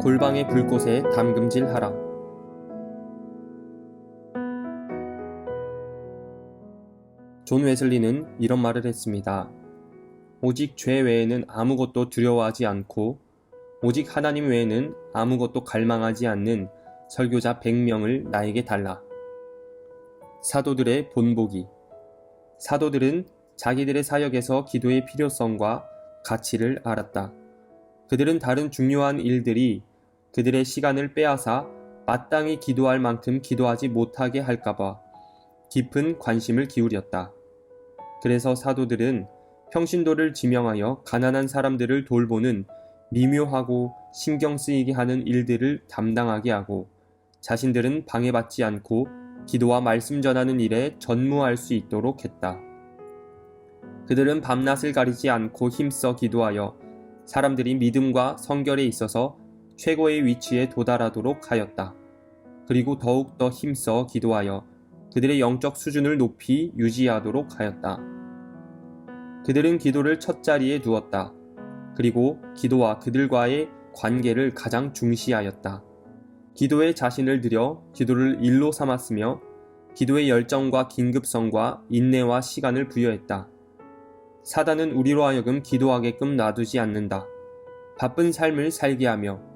골방의 불꽃에 담금질하라. 존 웨슬리는 이런 말을 했습니다. 오직 죄 외에는 아무것도 두려워하지 않고 오직 하나님 외에는 아무것도 갈망하지 않는 설교자 100명을 나에게 달라. 사도들의 본보기. 사도들은 자기들의 사역에서 기도의 필요성과 가치를 알았다. 그들은 다른 중요한 일들이 그들의 시간을 빼앗아 마땅히 기도할 만큼 기도하지 못하게 할까봐 깊은 관심을 기울였다. 그래서 사도들은 평신도를 지명하여 가난한 사람들을 돌보는 미묘하고 신경 쓰이게 하는 일들을 담당하게 하고 자신들은 방해받지 않고 기도와 말씀 전하는 일에 전무할 수 있도록 했다. 그들은 밤낮을 가리지 않고 힘써 기도하여 사람들이 믿음과 성결에 있어서 최고의 위치에 도달하도록 하였다. 그리고 더욱더 힘써 기도하여 그들의 영적 수준을 높이 유지하도록 하였다. 그들은 기도를 첫 자리에 두었다. 그리고 기도와 그들과의 관계를 가장 중시하였다. 기도에 자신을 들여 기도를 일로 삼았으며 기도의 열정과 긴급성과 인내와 시간을 부여했다. 사단은 우리로 하여금 기도하게끔 놔두지 않는다. 바쁜 삶을 살게 하며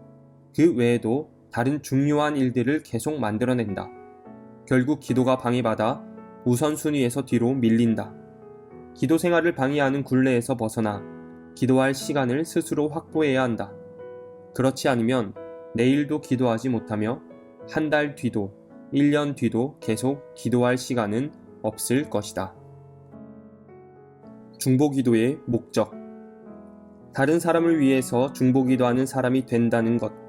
그 외에도 다른 중요한 일들을 계속 만들어낸다. 결국 기도가 방해받아 우선순위에서 뒤로 밀린다. 기도 생활을 방해하는 굴레에서 벗어나 기도할 시간을 스스로 확보해야 한다. 그렇지 않으면 내일도 기도하지 못하며 한 달 뒤도 1년 뒤도 계속 기도할 시간은 없을 것이다. 중보기도의 목적 다른 사람을 위해서 중보기도하는 사람이 된다는 것.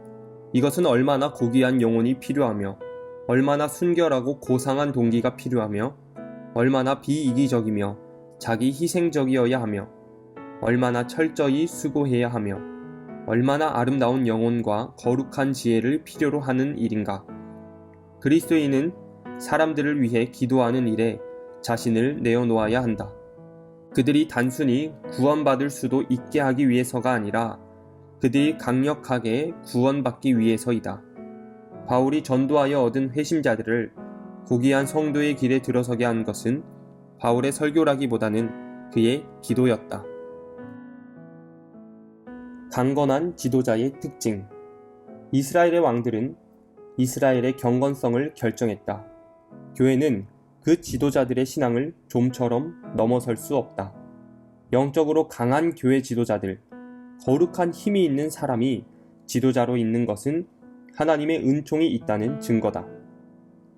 이것은 얼마나 고귀한 영혼이 필요하며 얼마나 순결하고 고상한 동기가 필요하며 얼마나 비이기적이며 자기 희생적이어야 하며 얼마나 철저히 수고해야 하며 얼마나 아름다운 영혼과 거룩한 지혜를 필요로 하는 일인가. 그리스도인은 사람들을 위해 기도하는 일에 자신을 내어놓아야 한다. 그들이 단순히 구원받을 수도 있게 하기 위해서가 아니라 그들이 강력하게 구원받기 위해서이다. 바울이 전도하여 얻은 회심자들을 고귀한 성도의 길에 들어서게 한 것은 바울의 설교라기보다는 그의 기도였다. 강건한 지도자의 특징. 이스라엘의 왕들은 이스라엘의 경건성을 결정했다. 교회는 그 지도자들의 신앙을 좀처럼 넘어설 수 없다. 영적으로 강한 교회 지도자들, 거룩한 힘이 있는 사람이 지도자로 있는 것은 하나님의 은총이 있다는 증거다.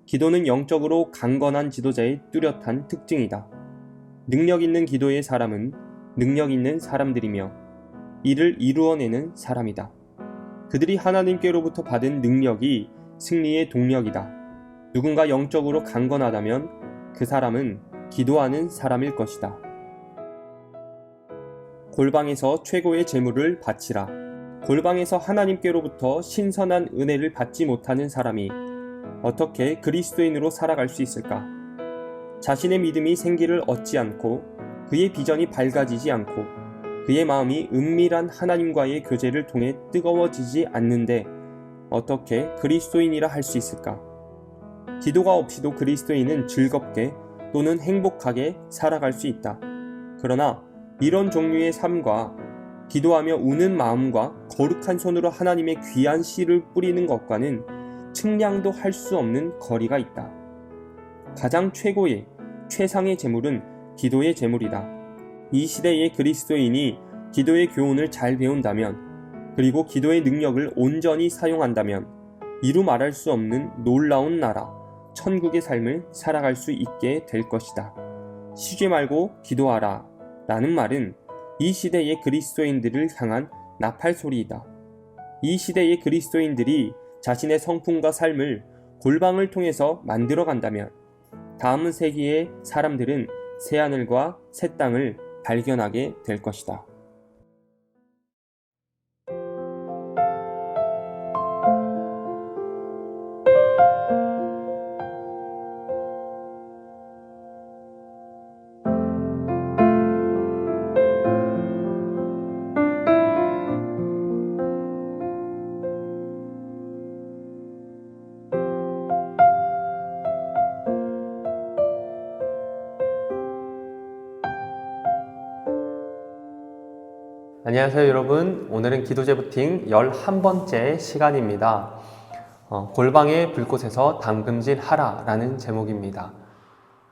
기도는 영적으로 강건한 지도자의 뚜렷한 특징이다. 능력 있는 기도의 사람은 능력 있는 사람들이며 이를 이루어내는 사람이다. 그들이 하나님께로부터 받은 능력이 승리의 동력이다. 누군가 영적으로 강건하다면 그 사람은 기도하는 사람일 것이다. 골방에서 최고의 재물을 바치라. 골방에서 하나님께로부터 신선한 은혜를 받지 못하는 사람이 어떻게 그리스도인으로 살아갈 수 있을까? 자신의 믿음이 생기를 얻지 않고 그의 비전이 밝아지지 않고 그의 마음이 은밀한 하나님과의 교제를 통해 뜨거워지지 않는데 어떻게 그리스도인이라 할 수 있을까? 기도가 없이도 그리스도인은 즐겁게 또는 행복하게 살아갈 수 있다. 그러나 이런 종류의 삶과 기도하며 우는 마음과 거룩한 손으로 하나님의 귀한 씨를 뿌리는 것과는 측량도 할 수 없는 거리가 있다. 가장 최고의 최상의 재물은 기도의 재물이다. 이 시대의 그리스도인이 기도의 교훈을 잘 배운다면 그리고 기도의 능력을 온전히 사용한다면 이루 말할 수 없는 놀라운 나라, 천국의 삶을 살아갈 수 있게 될 것이다. 쉬지 말고 기도하라. 라는 말은 이 시대의 그리스도인들을 향한 나팔 소리이다. 이 시대의 그리스도인들이 자신의 성품과 삶을 골방을 통해서 만들어 간다면 다음 세기의 사람들은 새하늘과 새 땅을 발견하게 될 것이다. 안녕하세요 여러분. 오늘은 기도 제부팅 11번째 시간입니다. 어, 골방의 불꽃에서 담금질 하라 라는 제목입니다.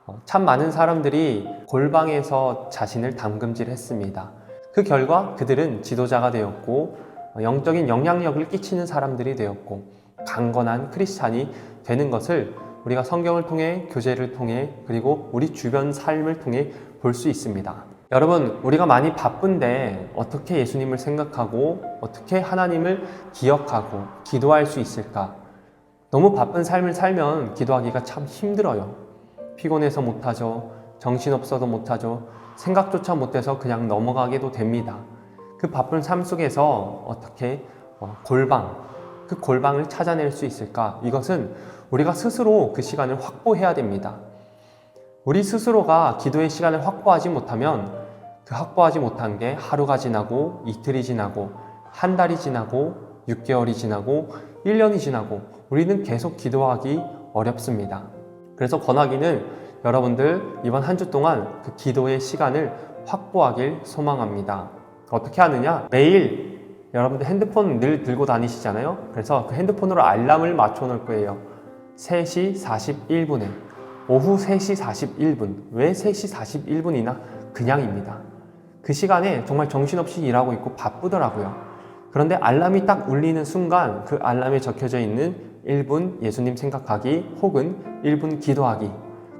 어, 참 많은 사람들이 골방에서 자신을 담금질 했습니다. 그 결과 그들은 지도자가 되었고 어, 영적인 영향력을 끼치는 사람들이 되었고 강건한 크리스찬이 되는 것을 우리가 성경을 통해 교제를 통해 그리고 우리 주변 삶을 통해 볼 수 있습니다. 여러분, 우리가 많이 바쁜데 어떻게 예수님을 생각하고 어떻게 하나님을 기억하고 기도할 수 있을까? 너무 바쁜 삶을 살면 기도하기가 참 힘들어요. 피곤해서 못하죠. 정신없어도 못하죠. 생각조차 못해서 그냥 넘어가게도 됩니다. 그 바쁜 삶 속에서 어떻게 어, 골방, 그 골방을 찾아낼 수 있을까? 이것은 우리가 스스로 그 시간을 확보해야 됩니다. 우리 스스로가 기도의 시간을 확보하지 못하면 그 확보하지 못한 게 하루가 지나고 이틀이 지나고 한 달이 지나고 6개월이 지나고 1년이 지나고 우리는 계속 기도하기 어렵습니다. 그래서 권하기는 여러분들 이번 한 주 동안 그 기도의 시간을 확보하길 소망합니다. 어떻게 하느냐? 매일 여러분들 핸드폰 늘 들고 다니시잖아요. 그래서 그 핸드폰으로 알람을 맞춰 놓을 거예요. 3시 41분에 오후 3시 41분. 왜 3시 41분이나? 그냥입니다. 그 시간에 정말 정신없이 일하고 있고 바쁘더라고요. 그런데 알람이 딱 울리는 순간 그 알람에 적혀져 있는 1분 예수님 생각하기 혹은 1분 기도하기.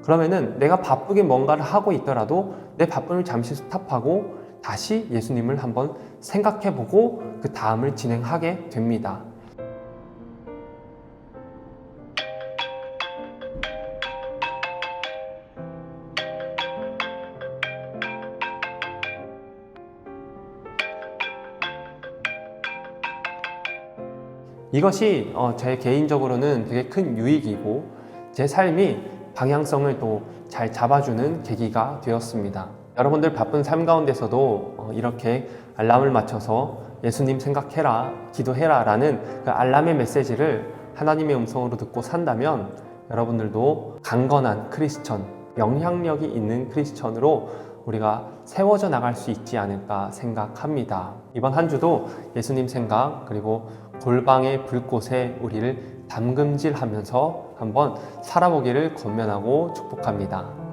그러면은 내가 바쁘게 뭔가를 하고 있더라도 내 바쁨을 잠시 스탑하고 다시 예수님을 한번 생각해 보고 그 다음을 진행하게 됩니다. 이것이 어, 제 개인적으로는 되게 큰 유익이고 제 삶이 방향성을 또 잘 잡아주는 계기가 되었습니다. 여러분들 바쁜 삶 가운데서도 어, 이렇게 알람을 맞춰서 예수님 생각해라, 기도해라 라는 그 알람의 메시지를 하나님의 음성으로 듣고 산다면 여러분들도 강건한 크리스천, 영향력이 있는 크리스천으로 우리가 세워져 나갈 수 있지 않을까 생각합니다. 이번 한 주도 예수님 생각 그리고 골방의 불꽃에 우리를 담금질하면서 한번 살아보기를 권면하고 축복합니다.